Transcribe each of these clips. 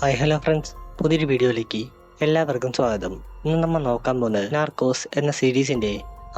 Hi hello friends പുതിയൊരു വീഡിയോയിലേക്ക് എല്ലാവർക്കും സ്വാഗതം. ഇന്ന് നമ്മൾ നോക്കാൻ പോകുന്നത് നാർക്കോസ് എന്ന സീരീസിന്റെ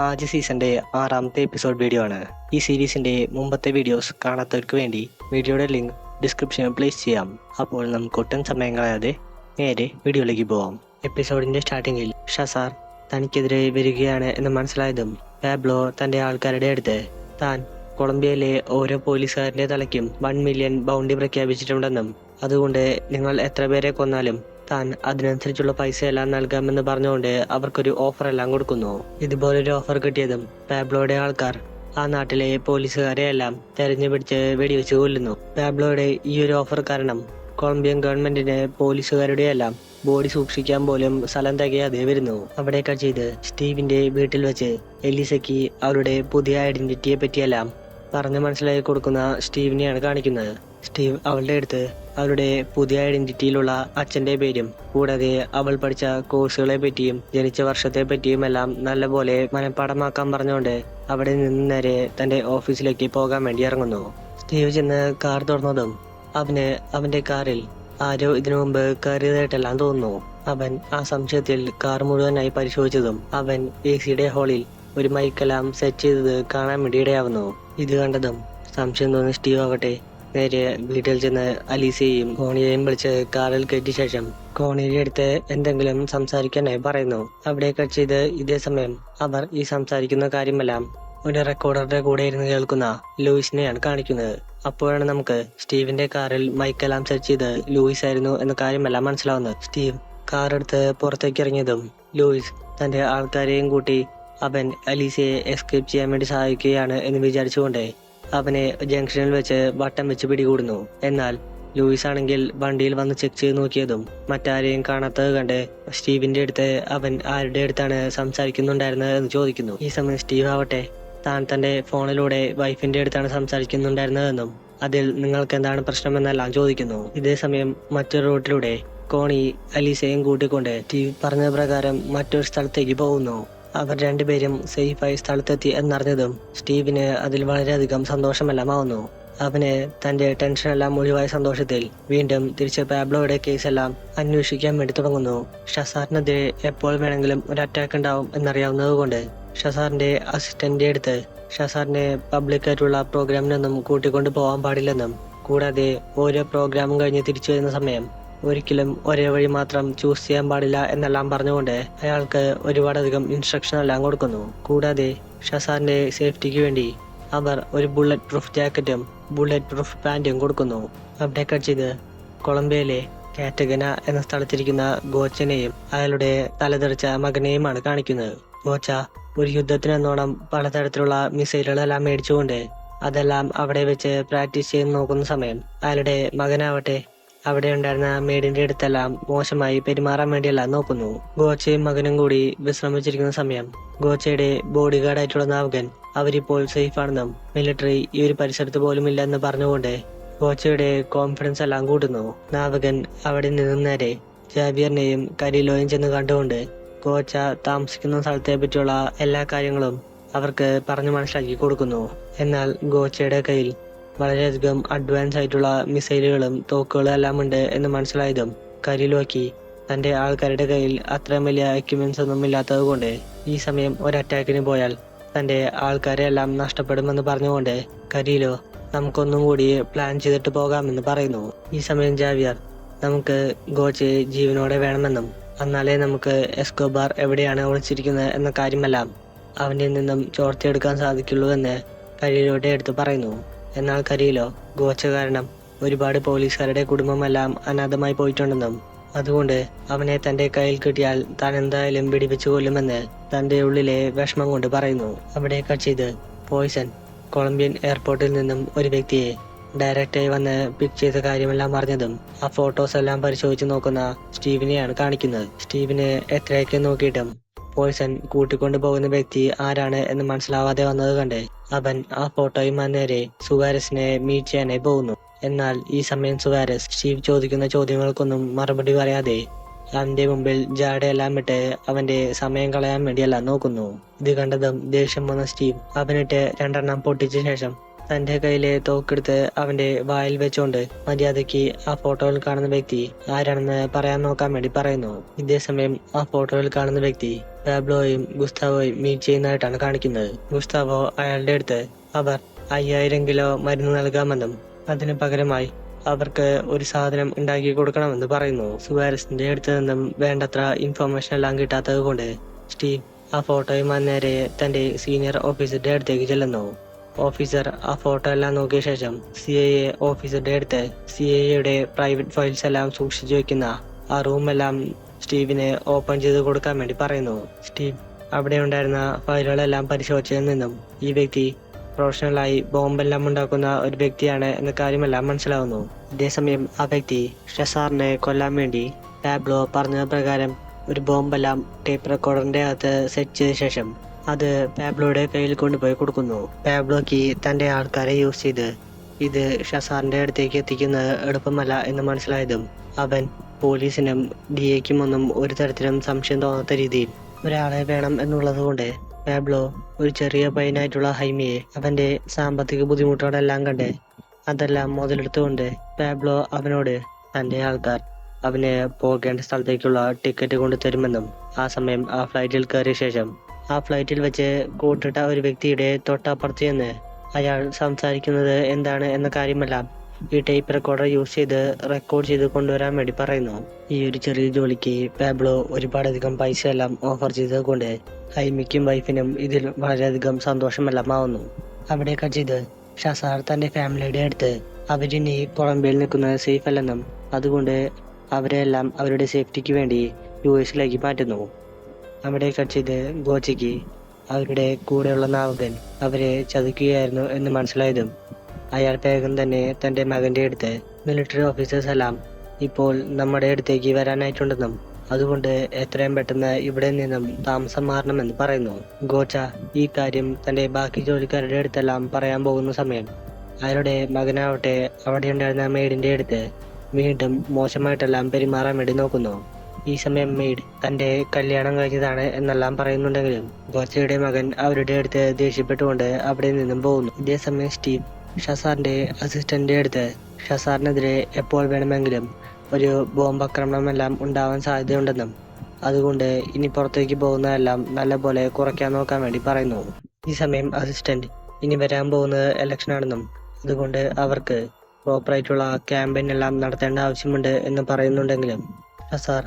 ആദ്യ സീസന്റെ ആറാമത്തെ എപ്പിസോഡ് വീഡിയോ ആണ്. ഈ സീരീസിന്റെ മുമ്പത്തെ വീഡിയോസ് കാണാത്തവർക്ക് വേണ്ടി വീഡിയോയുടെ ലിങ്ക് ഡിസ്ക്രിപ്ഷനിൽ പ്ലേസ് ചെയ്യാം. അപ്പോൾ നമുക്ക് ഒട്ടും സമയം കളയാതെ നേരെ വീഡിയോയിലേക്ക് പോവാം. എപ്പിസോഡിന്റെ സ്റ്റാർട്ടിങ്ങിൽ ഷസാർ തനിക്കെതിരെ വരികയാണ് എന്ന് മനസ്സിലായതും പാബ്ലോ തന്റെ ആൾക്കാരുടെ അടുത്ത് താൻ കൊളംബിയയിലെ ഓരോ പോലീസുകാരന്റെ തലയ്ക്കും വൺ മില്യൺ ബൗണ്ടി പ്രഖ്യാപിച്ചിട്ടുണ്ടെന്നും അതുകൊണ്ട് നിങ്ങൾ എത്ര പേരെ കൊന്നാലും താൻ അതിനനുസരിച്ചുള്ള പൈസ എല്ലാം നൽകാമെന്ന് പറഞ്ഞുകൊണ്ട് അവർക്കൊരു ഓഫർ എല്ലാം കൊടുക്കുന്നു. ഇതുപോലൊരു ഓഫർ കിട്ടിയതും പാബ്ലോയുടെ ആൾക്കാർ ആ നാട്ടിലെ പോലീസുകാരെ എല്ലാം തെരഞ്ഞു പിടിച്ച് വെടിവെച്ച് കൊല്ലുന്നു. പാബ്ലോയുടെ ഈ ഒരു ഓഫർ കാരണം കൊളംബിയൻ ഗവൺമെന്റിന് പോലീസുകാരുടെ എല്ലാം ബോഡി സൂക്ഷിക്കാൻ പോലും സ്ഥലം തികയാതെ വരുന്നു. അവിടെ ചെയ്ത് സ്റ്റീവിന്റെ വീട്ടിൽ വെച്ച് എലിസയ്ക്ക് അവരുടെ പുതിയ ഐഡന്റിറ്റിയെ പറ്റിയെല്ലാം പറഞ്ഞ് മനസ്സിലാക്കി കൊടുക്കുന്ന സ്റ്റീവിനെയാണ് കാണിക്കുന്നത്. സ്റ്റീവ് അവളുടെ അടുത്ത് അവരുടെ പുതിയ ഐഡന്റിറ്റിയിലുള്ള അച്ഛന്റെ പേരും കൂടാതെ അവൾ പഠിച്ച കോഴ്സുകളെ പറ്റിയും ജനിച്ച വർഷത്തെ പറ്റിയും എല്ലാം നല്ലപോലെ മനഃപ്പാടമാക്കാൻ പറഞ്ഞുകൊണ്ട് അവിടെ നിന്ന് നേരെ തന്റെ ഓഫീസിലേക്ക് പോകാൻ വേണ്ടി ഇറങ്ങുന്നു. സ്റ്റീവ് ചെന്ന് കാർ തുറന്നതും അവന് അവന്റെ കാറിൽ ആരോ ഇതിനു മുമ്പ് കയറിയതായിട്ടെല്ലാം തോന്നുന്നു. അവൻ ആ സംശയത്തിൽ കാർ മുഴുവനായി പരിശോധിച്ചതും അവൻ എ സിയുടെ ഹാളിൽ ഒരു മൈക്കെല്ലാം സെറ്റ് ചെയ്തത് കാണാൻ വേണ്ടി ഇടയാവുന്നു ഇത് കണ്ടതും സംശയം തോന്നിയ സ്റ്റീവ് ആവട്ടെ. നേരെ വീട്ടിൽ ചെന്ന് അലീസയെയും കോണിയെയും വിളിച്ച് കാറിൽ കയറ്റിയ ശേഷം കോണിയുടെ അടുത്ത് എന്തെങ്കിലും സംസാരിക്കാനായി പറയുന്നു. അവിടെ ചെയ്ത് ഇതേ സമയം അവർ ഈ സംസാരിക്കുന്ന കാര്യമെല്ലാം ഒരു റെക്കോർഡറുടെ കൂടെ ഇരുന്ന് കേൾക്കുന്ന ലൂയിസിനെയാണ് കാണിക്കുന്നത്. അപ്പോഴാണ് നമുക്ക് സ്റ്റീവിന്റെ കാറിൽ മൈക്കെല്ലാം സെറ്റ് ചെയ്ത് ലൂയിസ് ആയിരുന്നു എന്ന കാര്യമെല്ലാം മനസ്സിലാവുന്നത്. സ്റ്റീവ് കാറെടുത്ത് പുറത്തേക്ക് ഇറങ്ങിയതും ലൂയിസ് തന്റെ ആൾക്കാരെയും കൂട്ടി അവൻ അലീസയെ എസ്കേപ്പ് ചെയ്യാൻ വേണ്ടി സഹായിക്കുകയാണ് എന്ന് വിചാരിച്ചുകൊണ്ട് അവനെ ജംഗ്ഷനിൽ വെച്ച് വട്ടം വെച്ച് പിടികൂടുന്നു. എന്നാൽ ലൂയിസ് ആണെങ്കിൽ വണ്ടിയിൽ വന്ന് ചെക്ക് ചെയ്ത് നോക്കിയതും മറ്റാരെയും കാണാത്തത് കണ്ട് സ്റ്റീവിന്റെ അടുത്ത് അവൻ ആരുടെ അടുത്താണ് സംസാരിക്കുന്നുണ്ടായിരുന്നത് എന്ന് ചോദിക്കുന്നു. ഈ സമയം സ്റ്റീവ് ആവട്ടെ. താൻ തന്റെ ഫോണിലൂടെ വൈഫിന്റെ അടുത്താണ് സംസാരിക്കുന്നുണ്ടായിരുന്നതെന്നും അതിൽ നിങ്ങൾക്ക് എന്താണ് പ്രശ്നമെന്നെല്ലാം ചോദിക്കുന്നു. ഇതേ സമയം മറ്റൊരു റൂട്ടിലൂടെ കോണി അലീസയും കൂട്ടിക്കൊണ്ട് സ്റ്റീവ് പറഞ്ഞ പ്രകാരം മറ്റൊരു സ്ഥലത്തേക്ക് പോകുന്നു. അവർ രണ്ടുപേരും സേഫായി സ്ഥലത്തെത്തി എന്നറിഞ്ഞതും സ്റ്റീവിന് അതിൽ വളരെയധികം സന്തോഷമെല്ലാമാവുന്നു. അവന് തന്റെ ടെൻഷനെല്ലാം ഒഴിവായ സന്തോഷത്തിൽ വീണ്ടും തിരിച്ച് പാബ്ലോയുടെ കേസെല്ലാം അന്വേഷിക്കാൻ വേണ്ടി തുടങ്ങുന്നു. ഷസാറിനെതിരെ എപ്പോൾ വേണമെങ്കിലും ഒരു അറ്റാക്ക് ഉണ്ടാവും എന്നറിയാവുന്നതുകൊണ്ട് ഷസാറിന്റെ അസിസ്റ്റന്റിന്റെ അടുത്ത് ഷസാറിനെ പബ്ലിക്കായിട്ടുള്ള പ്രോഗ്രാമിനൊന്നും കൂട്ടിക്കൊണ്ടു പോകാൻ പാടില്ലെന്നും കൂടാതെ ഓരോ പ്രോഗ്രാമും കഴിഞ്ഞ് തിരിച്ചു വരുന്ന സമയം ഒരിക്കലും ഒരേ വഴി മാത്രം ചൂസ് ചെയ്യാൻ പാടില്ല എന്നെല്ലാം പറഞ്ഞുകൊണ്ട് അയാൾക്ക് ഒരുപാടധികം ഇൻസ്ട്രക്ഷൻ എല്ലാം കൊടുക്കുന്നു. കൂടാതെ ഷസാറിന്റെ സേഫ്റ്റിക്ക് വേണ്ടി അവർ ഒരു ബുള്ളറ്റ് പ്രൂഫ് ജാക്കറ്റും ബുള്ളറ്റ് പ്രൂഫ് പാന്റും കൊടുക്കുന്നു. അവിടെ ചെയ്ത് കൊളംബിയയിലെ കാറ്റഗന എന്ന സ്ഥലത്തിരിക്കുന്ന ഗോച്ചനെയും അയാളുടെ തലതെറിച്ച മകനെയുമാണ് കാണിക്കുന്നത്. ഗോച്ച ഒരു യുദ്ധത്തിനെന്നോണം പലതരത്തിലുള്ള മിസൈലുകളെല്ലാം മേടിച്ചുകൊണ്ട് അതെല്ലാം അവിടെ വെച്ച് പ്രാക്ടീസ് ചെയ്ത് നോക്കുന്ന സമയം അയാളുടെ മകനാവട്ടെ അവിടെ ഉണ്ടായിരുന്ന മേഡിന്റെ അടുത്തെല്ലാം മോശമായി പെരുമാറാൻ വേണ്ടിയല്ല നോക്കുന്നു. ഗോച്ചയും മകനും കൂടി വിശ്രമിച്ചിരിക്കുന്ന സമയം ഗോച്ചയുടെ ബോഡി ഗാർഡായിട്ടുള്ള നാവകൻ അവരിപ്പോൾ സേഫാണെന്നും മിലിറ്ററി ഈ ഒരു പരിസരത്ത് പോലും ഇല്ലെന്ന് പറഞ്ഞുകൊണ്ട് ഗോച്ചയുടെ കോൺഫിഡൻസ് എല്ലാം കൂട്ടുന്നു. നാവകൻ അവിടെ നിന്നും നേരെ ജാവിയറിനെയും കരിലോയും ചെന്ന് കണ്ടുകൊണ്ട് ഗോച്ച താമസിക്കുന്ന സ്ഥലത്തെ പറ്റിയുള്ള എല്ലാ കാര്യങ്ങളും അവർക്ക് പറഞ്ഞു മനസ്സിലാക്കി കൊടുക്കുന്നു. എന്നാൽ ഗോച്ചയുടെ കയ്യിൽ വളരെയധികം അഡ്വാൻസ് ആയിട്ടുള്ള മിസൈലുകളും തോക്കുകളും എല്ലാം ഉണ്ട് എന്ന് മനസ്സിലായതും കരിലോക്കി തന്റെ ആൾക്കാരുടെ കയ്യിൽ അത്രയും വലിയ എക്യുപ്മെന്റ്സ് ഒന്നും ഇല്ലാത്തതുകൊണ്ട് ഈ സമയം ഒരു അറ്റാക്കിന് പോയാൽ തന്റെ ആൾക്കാരെ എല്ലാം നഷ്ടപ്പെടുമെന്ന് പറഞ്ഞുകൊണ്ട് കരിയിലോ നമുക്കൊന്നും കൂടി പ്ലാൻ ചെയ്തിട്ട് പോകാമെന്ന് പറയുന്നു. ഈ സമയം ജാവിയർ നമുക്ക് ഗോച്ചെ ജീവനോടെ വേണമെന്നും എന്നാലേ നമുക്ക് എസ്കോബാർ എവിടെയാണ് ഒളിച്ചിരിക്കുന്നത് എന്ന കാര്യമെല്ലാം അവനിൽ നിന്നും ചോർത്തിയെടുക്കാൻ സാധിക്കുള്ളൂ എന്ന് കരിയിലോടെ എടുത്ത് പറയുന്നു. എന്നാൽ കരിയിലോ ഗോച്ച കാരണം ഒരുപാട് പോലീസുകാരുടെ കുടുംബമെല്ലാം അനാഥമായി പോയിട്ടുണ്ടെന്നും അതുകൊണ്ട് അവനെ തന്റെ കയ്യിൽ കിട്ടിയാൽ താൻ എന്തായാലും പിടിപ്പിച്ചു കൊല്ലുമെന്ന് തന്റെ ഉള്ളിലെ വിഷമം കൊണ്ട് പറയുന്നു. അവിടെ ചെയ്ത് പോയിസൺ കൊളംബിയൻ എയർപോർട്ടിൽ നിന്നും ഒരു വ്യക്തിയെ ഡയറക്റ്റായി വന്ന് പിക്ക് ചെയ്ത കാര്യമെല്ലാം അറിഞ്ഞതും ആ ഫോട്ടോസ് എല്ലാം പരിശോധിച്ച് നോക്കുന്ന സ്റ്റീവിനെയാണ് കാണിക്കുന്നത്. സ്റ്റീവിനെ എത്രയൊക്കെ നോക്കിയിട്ടും പോയ്സൺ കൂട്ടിക്കൊണ്ടു പോകുന്ന വ്യക്തി ആരാണ് എന്ന് മനസ്സിലാവാതെ വന്നത് കണ്ട് അവൻ ആ ഫോട്ടോയുമായി നേരെ സുവാരസിനെ മീറ്റ് ചെയ്യാനായി പോകുന്നു. എന്നാൽ ഈ സമയം സുവാരസ് സ്റ്റീവ് ചോദിക്കുന്ന ചോദ്യങ്ങൾക്കൊന്നും മറുപടി പറയാതെ അവന്റെ മുമ്പിൽ ജാടയെല്ലാം ഇട്ട് അവന്റെ സമയം കളയാൻ വേണ്ടിയല്ല നോക്കുന്നു. ഇത് കണ്ടതും ദേഷ്യം വന്ന സ്റ്റീവ് അവനിട്ട് രണ്ടെണ്ണം പൊട്ടിച്ച ശേഷം തന്റെ കയ്യിലെ തോക്കെടുത്ത് അവന്റെ വായിൽ വെച്ചുകൊണ്ട് മര്യാദയ്ക്ക് ആ ഫോട്ടോയിൽ കാണുന്ന വ്യക്തി ആരാണെന്ന് പറയാൻ നോക്കാൻ വേണ്ടി പറയുന്നു. ഇതേസമയം ആ ഫോട്ടോയിൽ കാണുന്ന വ്യക്തി പാബ്ലോയും ഗുസ്താവോയും മീറ്റ് ചെയ്യുന്നതായിട്ടാണ് കാണിക്കുന്നത്. ഗുസ്താവോ അയാളുടെ അടുത്ത് അവർ അയ്യായിരം കിലോ മരുന്ന് നൽകാമെന്നും അതിനു പകരമായി അവർക്ക് ഒരു സാധനം ഉണ്ടാക്കി കൊടുക്കണമെന്ന് പറയുന്നു. സുവാരസിന്റെ അടുത്ത് നിന്നും വേണ്ടത്ര ഇൻഫർമേഷൻ എല്ലാം കിട്ടാത്തത് കൊണ്ട് സ്റ്റീവ് ആ ഫോട്ടോയുമായി നേരെ തന്റെ സീനിയർ ഓഫീസറുടെ അടുത്തേക്ക് ചെല്ലുന്നു. ഓഫീസർ ആ ഫോട്ടോ എല്ലാം നോക്കിയ ശേഷം സി ഐ എ ഓഫീസറുടെ അടുത്ത് സി ഐ എയുടെ പ്രൈവറ്റ് ഫയൽസ് എല്ലാം സൂക്ഷിച്ചു വെക്കുന്ന ആ റൂമെല്ലാം സ്റ്റീവിന് ഓപ്പൺ ചെയ്ത് കൊടുക്കാൻ വേണ്ടി പറയുന്നു. സ്റ്റീവ് അവിടെ ഉണ്ടായിരുന്ന ഫയലുകളെല്ലാം പരിശോധിച്ചതിൽ നിന്നും ഈ വ്യക്തി പ്രൊഫഷണലായി ബോംബെല്ലാം ഉണ്ടാക്കുന്ന ഒരു വ്യക്തിയാണ് എന്ന കാര്യമെല്ലാം മനസ്സിലാവുന്നു. ഇതേസമയം ആ വ്യക്തി ഷസാറിനെ കൊല്ലാൻ വേണ്ടി ടാബ്ലോ പറഞ്ഞ പ്രകാരം ഒരു ബോംബെല്ലാം ടേപ്പ് റെക്കോർഡറിന്റെ അകത്ത് സെറ്റ് ചെയ്ത ശേഷം അത് പാബ്ലോയുടെ കയ്യിൽ കൊണ്ടുപോയി കൊടുക്കുന്നു. പാബ്ലോക്ക് തന്റെ ആൾക്കാരെ യൂസ് ചെയ്ത് ഇത് ഷസാറിന്റെ അടുത്തേക്ക് എത്തിക്കുന്നത് എളുപ്പമല്ല എന്ന് മനസ്സിലായതും അവൻ പോലീസിനും ഡി എക്കും ഒന്നും ഒരു തരത്തിലും സംശയം തോന്നാത്ത രീതിയിൽ ഒരാളെ വേണം എന്നുള്ളത് കൊണ്ട് പാബ്ലോ ഒരു ചെറിയ പയ്യനായിട്ടുള്ള ഹൈമിയെ അവന്റെ സാമ്പത്തിക ബുദ്ധിമുട്ടുകളെല്ലാം കണ്ട് അതെല്ലാം മുതലെടുത്തുകൊണ്ട് പാബ്ലോ അവനോട് തന്റെ ആൾക്കാർ അവന് പോകേണ്ട സ്ഥലത്തേക്കുള്ള ടിക്കറ്റ് കൊണ്ടു തരുമെന്നും ആ സമയം ആ ഫ്ലൈറ്റിൽ കയറിയ ശേഷം ആ ഫ്ലൈറ്റിൽ വെച്ച് കൂട്ടിട്ട ഒരു വ്യക്തിയുടെ തൊട്ടപ്പുറത്ത് ചെന്ന് അയാൾ സംസാരിക്കുന്നത് എന്താണ് എന്ന കാര്യമെല്ലാം ഈ ടൈപ്പ് റെക്കോർഡർ യൂസ് ചെയ്ത് റെക്കോർഡ് ചെയ്ത് കൊണ്ടുവരാൻ വേണ്ടി പറയുന്നു. ഈ ഒരു ചെറിയ ജോലിക്ക് പാബ്ലോ ഒരുപാടധികം പൈസ എല്ലാം ഓഫർ ചെയ്തത് കൊണ്ട് ഹൈമിക്കും വൈഫിനും ഇതിൽ വളരെയധികം സന്തോഷമെല്ലാം ആവുന്നു അവിടെ ചെയ്ത് ഷസാർ തന്റെ ഫാമിലിയുടെ അടുത്ത് അവരിനി കൊളംബിയയിൽ നിൽക്കുന്നത് സേഫ് അല്ലെന്നും അതുകൊണ്ട് അവരെല്ലാം അവരുടെ സേഫ്റ്റിക്ക് വേണ്ടി യു എസിലേക്ക് മാറ്റുന്നു. അവിടെ കക്ഷിത് ഗോച്ചയ്ക്ക് അവരുടെ കൂടെയുള്ള നാവകൻ അവരെ ചതിക്കുകയായിരുന്നു എന്ന് മനസ്സിലായതും അയാൾ വേഗം തന്നെ തന്റെ മകന്റെ അടുത്ത് മിലിറ്ററി ഓഫീസേഴ്സ് എല്ലാം ഇപ്പോൾ നമ്മുടെ അടുത്തേക്ക് വരാനായിട്ടുണ്ടെന്നും അതുകൊണ്ട് എത്രയും പെട്ടെന്ന് ഇവിടെ നിന്നും താമസം മാറണമെന്ന് പറയുന്നു ഗോച്ച ഈ കാര്യം തന്റെ ബാക്കി ജോലിക്കാരുടെ അടുത്തെല്ലാം പറയാൻ പോകുന്ന സമയം അയാളുടെ മകനാവട്ടെ അവിടെ ഉണ്ടായിരുന്ന മെയ്ഡിന്റെ അടുത്ത് വീണ്ടും മോശമായിട്ടെല്ലാം പെരുമാറാൻ വേണ്ടി നോക്കുന്നു. ഈ സമയം മെയ്ഡ് തന്റെ കല്യാണം കഴിഞ്ഞതാണ് എന്നെല്ലാം പറയുന്നുണ്ടെങ്കിലും ഗോച്ചയുടെ മകൻ അവരുടെ അടുത്ത് ദേഷ്യപ്പെട്ടുകൊണ്ട് അവിടെ നിന്നും പോകുന്നു. ഇതേസമയം സ്റ്റീവ് ഷസാറിന്റെ അസിസ്റ്റന്റിന്റെ അടുത്ത് ഷസാറിനെതിരെ എപ്പോൾ വേണമെങ്കിലും ഒരു ബോംബ് ആക്രമണമെല്ലാം ഉണ്ടാവാൻ സാധ്യതയുണ്ടെന്നും അതുകൊണ്ട് ഇനി പുറത്തേക്ക് പോകുന്നതെല്ലാം നല്ലപോലെ കുറയ്ക്കാൻ നോക്കാൻ വേണ്ടി പറയുന്നു. ഈ സമയം അസിസ്റ്റന്റ് ഇനി വരാൻ പോകുന്നത് ഇലക്ഷൻ ആണെന്നും അതുകൊണ്ട് അവർക്ക് പ്രോപ്പറായിട്ടുള്ള ക്യാമ്പയിൻ എല്ലാം നടത്തേണ്ട ആവശ്യമുണ്ട് എന്ന് പറയുന്നുണ്ടെങ്കിലും സാർ.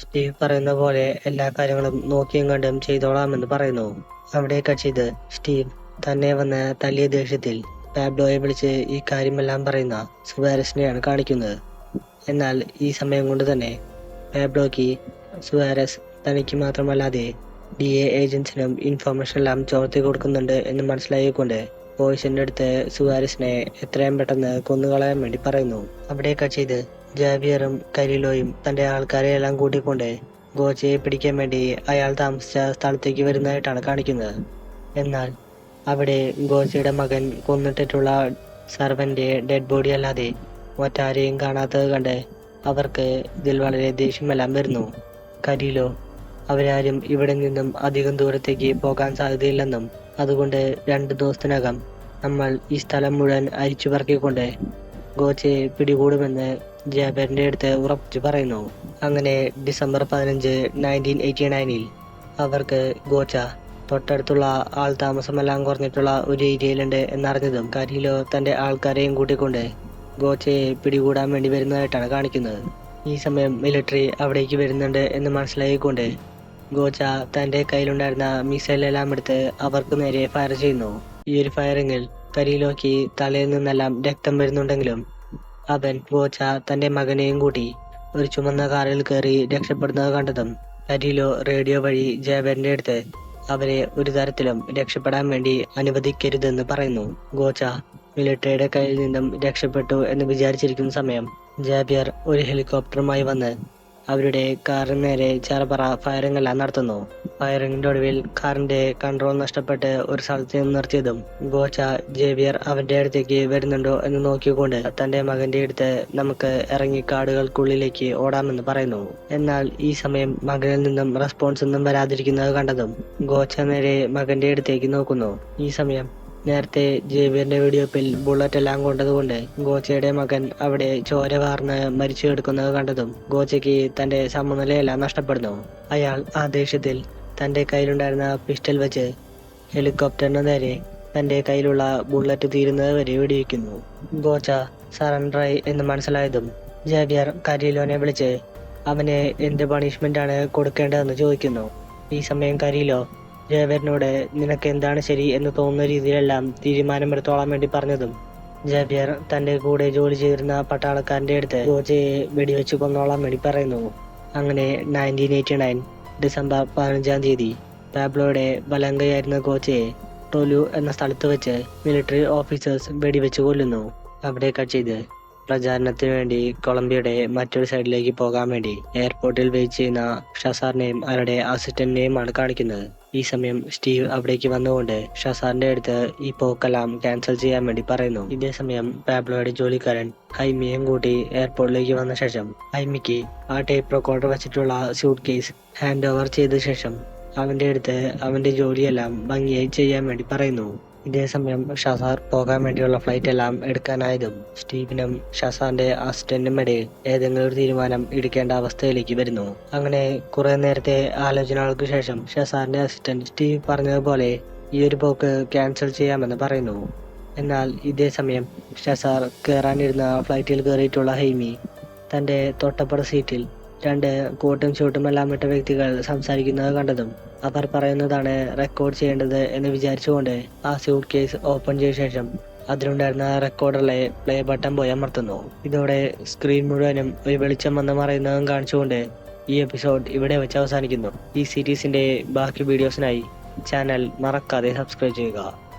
സ്റ്റീവ് പറയുന്ന പോലെ എല്ലാ കാര്യങ്ങളും നോക്കിയും കണ്ടും ചെയ്തോളാമെന്ന് പറയുന്നു. അവിടെ ചെയ്ത് സ്റ്റീവ് തന്നെ വന്ന് തല്ലിയ ദേഷ്യത്തിൽ പാബ്ലോയെ വിളിച്ച് ഈ കാര്യമെല്ലാം പറയുന്ന സുവാരസിനെയാണ് കാണിക്കുന്നത്. എന്നാൽ ഈ സമയം കൊണ്ട് തന്നെ പാബ്ലോക്ക് സുവാരസ് തനിക്ക് മാത്രമല്ലാതെ ഡി എ ഏജൻസിനും ഇൻഫർമേഷൻ എല്ലാം ചോർത്തി കൊടുക്കുന്നുണ്ട് എന്ന് മനസ്സിലായിക്കൊണ്ട് ബോയ്സിന്റെ അടുത്ത് സുവാരസിനെ എത്രയും പെട്ടെന്ന് കൊന്നുകളയാൻ വേണ്ടി പറയുന്നു. അവിടെയൊക്കെ ചെയ്ത് ജാവിയറും കരിലോയും തന്റെ ആൾക്കാരെ എല്ലാം കൂട്ടിക്കൊണ്ട് ഗോച്ചയെ പിടിക്കാൻ വേണ്ടി അയാൾ താമസിച്ച സ്ഥലത്തേക്ക് വരുന്നതായിട്ടാണ് കാണിക്കുന്നത്. എന്നാൽ അവിടെ ഗോച്ചയുടെ മകൻ കൊന്നിട്ടിട്ടുള്ള സർവന്റെ ഡെഡ് ബോഡി അല്ലാതെ മറ്റാരെയും കാണാത്തത് കണ്ട് അവർക്ക് ഇതിൽ വളരെ ദേഷ്യമെല്ലാം വരുന്നു. കരിയിലോ അവരാരും ഇവിടെ നിന്നും അധികം ദൂരത്തേക്ക് പോകാൻ സാധ്യതയില്ലെന്നും അതുകൊണ്ട് രണ്ട് ദിവസത്തിനകം നമ്മൾ ഈ സ്ഥലം മുഴുവൻ അരിച്ചു പറക്കിക്കൊണ്ട് ഗോച്ചയെ പിടികൂടുമെന്ന് ജാബറിന്റെ അടുത്ത് ഉറപ്പിച്ചു പറയുന്നു. അങ്ങനെ ഡിസംബർ പതിനഞ്ച് നയന്റീൻ എയ്റ്റി നയനിൽ അവർക്ക് ഗോച്ച തൊട്ടടുത്തുള്ള ആൾ താമസമെല്ലാം കുറഞ്ഞിട്ടുള്ള ഒരു ഏരിയയിലുണ്ട് എന്നറിഞ്ഞതും കരിയിലോ തന്റെ ആൾക്കാരെയും കൂട്ടിക്കൊണ്ട് ഗോച്ചയെ പിടികൂടാൻ വേണ്ടി വരുന്നതായിട്ടാണ് കാണിക്കുന്നത്. ഈ സമയം മിലിറ്ററി അവിടേക്ക് വരുന്നുണ്ട് എന്ന് മനസ്സിലായിക്കൊണ്ട് ഗോച്ച തന്റെ കയ്യിലുണ്ടായിരുന്ന മിസൈലെല്ലാം എടുത്ത് അവർക്ക് നേരെ ഫയർ ചെയ്യുന്നു. ഈ ഒരു ഫയറിങ്ങിൽ കരിയിലോക്ക് തലയിൽ നിന്നെല്ലാം രക്തം വരുന്നുണ്ടെങ്കിലും അവൻ പോച്ച തന്റെ മകനെയും കൂട്ടി ഒരു ചുമന്ന കാറിൽ കയറി രക്ഷപ്പെടുന്നത് കണ്ടതും കരിയിലോ റേഡിയോ വഴി ജയവന്റെ അടുത്ത് അവരെ ഒരു തരത്തിലും രക്ഷപ്പെടാൻ വേണ്ടി അനുവദിക്കരുതെന്ന് പറയുന്നു. ഗോച്ച മിലിറ്ററിയുടെ കയ്യിൽ നിന്നും രക്ഷപ്പെട്ടു എന്ന് വിചാരിച്ചിരിക്കുന്ന സമയം ജാബിയർ ഒരു ഹെലികോപ്റ്ററുമായി വന്ന് അവരുടെ കാറിന് നേരെ ചറപറ ഫയറിംഗ് എല്ലാം നടത്തുന്നു. ഫയറിംഗിന്റെ ഒടുവിൽ കാറിന്റെ കൺട്രോൾ നഷ്ടപ്പെട്ട് ഒരു സ്ഥലത്ത് നിന്ന് നിർത്തിയതും ഗോച്ച ജേവിയർ അവന്റെ അടുത്തേക്ക് വരുന്നുണ്ടോ എന്ന് നോക്കിക്കൊണ്ട് തന്റെ മകന്റെ അടുത്ത് നമുക്ക് ഇറങ്ങി കാടുകൾക്കുള്ളിലേക്ക് ഓടാമെന്ന് പറയുന്നു. എന്നാൽ ഈ സമയം മകനിൽ നിന്നും റെസ്പോൺസ് ഒന്നും വരാതിരിക്കുന്നത് കണ്ടതും ഗോച്ച നേരെ മകന്റെ അടുത്തേക്ക് നോക്കുന്നു. ഈ സമയം നേരത്തെ ജേവിയറിന്റെ വെടിവെപ്പിൽ ബുള്ളറ്റ് എല്ലാം കൊണ്ടതുകൊണ്ട് ഗോച്ചയുടെ മകൻ അവിടെ ചോര വാർന്ന് മരിച്ചു കിടക്കുന്നത് കണ്ടതും ഗോച്ചയ്ക്ക് തന്റെ സമനിലയെല്ലാം നഷ്ടപ്പെടുന്നു. അയാൾ ആ ദേഷ്യത്തിൽ തന്റെ കയ്യിലുണ്ടായിരുന്ന പിസ്റ്റൽ വെച്ച് ഹെലികോപ്റ്ററിന് നേരെ തന്റെ കയ്യിലുള്ള ബുള്ളറ്റ് തീരുന്നത് വരെ വെടിവെക്കുന്നു. ഗോച്ച സറണ്ടറായി എന്ന് മനസ്സിലായതും ജാവിയർ കരീലോനെ വിളിച്ച് അവന് എന്ത് പണിഷ്മെന്റ് ആണ് കൊടുക്കേണ്ടതെന്ന് ചോദിക്കുന്നു. ഈ സമയം കരീലോ ജാവിയറിനോട് നിനക്ക് എന്താണ് ശരി എന്ന് തോന്നുന്ന രീതിയിലെല്ലാം തീരുമാനമെടുത്തോളാൻ വേണ്ടി പറഞ്ഞതും ജാവിയർ തന്റെ കൂടെ ജോലി ചെയ്തിരുന്ന പട്ടാളക്കാരന്റെ അടുത്ത് ഗോച്ചയെ വെടിവെച്ച് കൊന്നോളാൻ വേണ്ടി പറയുന്നു. അങ്ങനെ നയന്റീൻ എയ്റ്റി നയൻ ഡിസംബർ പതിനഞ്ചാം തീയതി. പാബ്ലോയുടെ വലങ്കയായിരുന്ന കോച്ചയെ ടൊലു എന്ന സ്ഥലത്ത് വെച്ച് മിലിറ്ററി ഓഫീസേഴ്സ് വെടിവെച്ച് കൊല്ലുന്നു. അവിടെ കട്ട് ചെയ്ത്. പ്രചാരണത്തിന് വേണ്ടി കൊളംബിയയുടെ മറ്റൊരു സൈഡിലേക്ക് പോകാൻ വേണ്ടി എയർപോർട്ടിൽ വെയിറ്റ് ചെയ്യുന്ന ഷസാറിനെയും അവരുടെ അസിസ്റ്റന്റിനെയുമാണ് കാണിക്കുന്നത്. ഈ സമയം സ്റ്റീവ് അവിടേക്ക് വന്നുകൊണ്ട് ഷസാറിന്റെ അടുത്ത് ഈ പോക്കെല്ലാം ക്യാൻസൽ ചെയ്യാൻ വേണ്ടി പറയുന്നു. ഇതേ സമയം പാബ്ലോയുടെ ജോലിക്കാരൻ ഹൈമിയും കൂട്ടി എയർപോർട്ടിലേക്ക് വന്ന ശേഷം ഹൈമിക്ക് ആ ടേപ്പ് റെക്കോർഡർ വെച്ചിട്ടുള്ള സ്യൂട്ട് കേസ് ഹാൻഡ് ഓവർ ചെയ്ത ശേഷം അവന്റെ അടുത്ത് അവന്റെ ജോലിയെല്ലാം ഭംഗിയായി ചെയ്യാൻ വേണ്ടി പറയുന്നു. ഇതേ സമയം ഷസാർ പോകാൻ വേണ്ടിയുള്ള ഫ്ലൈറ്റ് എല്ലാം എടുക്കാനായതും സ്റ്റീവിനും ഷസാറിന്റെ അസിസ്റ്റന്റിനും ഇടയിൽ ഏതെങ്കിലും ഒരു തീരുമാനം എടുക്കേണ്ട അവസ്ഥയിലേക്ക് വരുന്നു. അങ്ങനെ കുറെ നേരത്തെ ആലോചനകൾക്ക് ശേഷം ഷസാറിന്റെ അസിസ്റ്റന്റ് സ്റ്റീവ് പറഞ്ഞതുപോലെ ഈ ഒരു പോക്ക് ക്യാൻസൽ ചെയ്യാമെന്ന് പറയുന്നു. എന്നാൽ ഇതേ സമയം ഷസാർ കയറാനിരുന്ന ഫ്ലൈറ്റിൽ കയറിയിട്ടുള്ള ഹൈമി തന്റെ തൊട്ടപ്പുറ സീറ്റിൽ രണ്ട് കോട്ടും ഷൂട്ടും എല്ലാം ഇട്ട വ്യക്തികൾ സംസാരിക്കുന്നത് കണ്ടതും അവർ പറയുന്നതാണ് റെക്കോർഡ് ചെയ്യേണ്ടത് എന്ന് വിചാരിച്ചുകൊണ്ട് ആ സ്യൂട്ട് കേസ് ഓപ്പൺ ചെയ്ത ശേഷം അതിലുണ്ടായിരുന്ന റെക്കോർഡറിലെ പ്ലേ ബട്ടൺ പോയി അമർത്തുന്നു. ഇതോടെ സ്ക്രീൻ മുഴുവനും ഒരു വെളിച്ചം വന്ന് മറയുന്നതും കാണിച്ചുകൊണ്ട് ഈ എപ്പിസോഡ് ഇവിടെ വെച്ച് അവസാനിക്കുന്നു. ഈ സീരീസിന്റെ ബാക്കി വീഡിയോസിനായി ചാനൽ മറക്കാതെ സബ്സ്ക്രൈബ് ചെയ്യുക.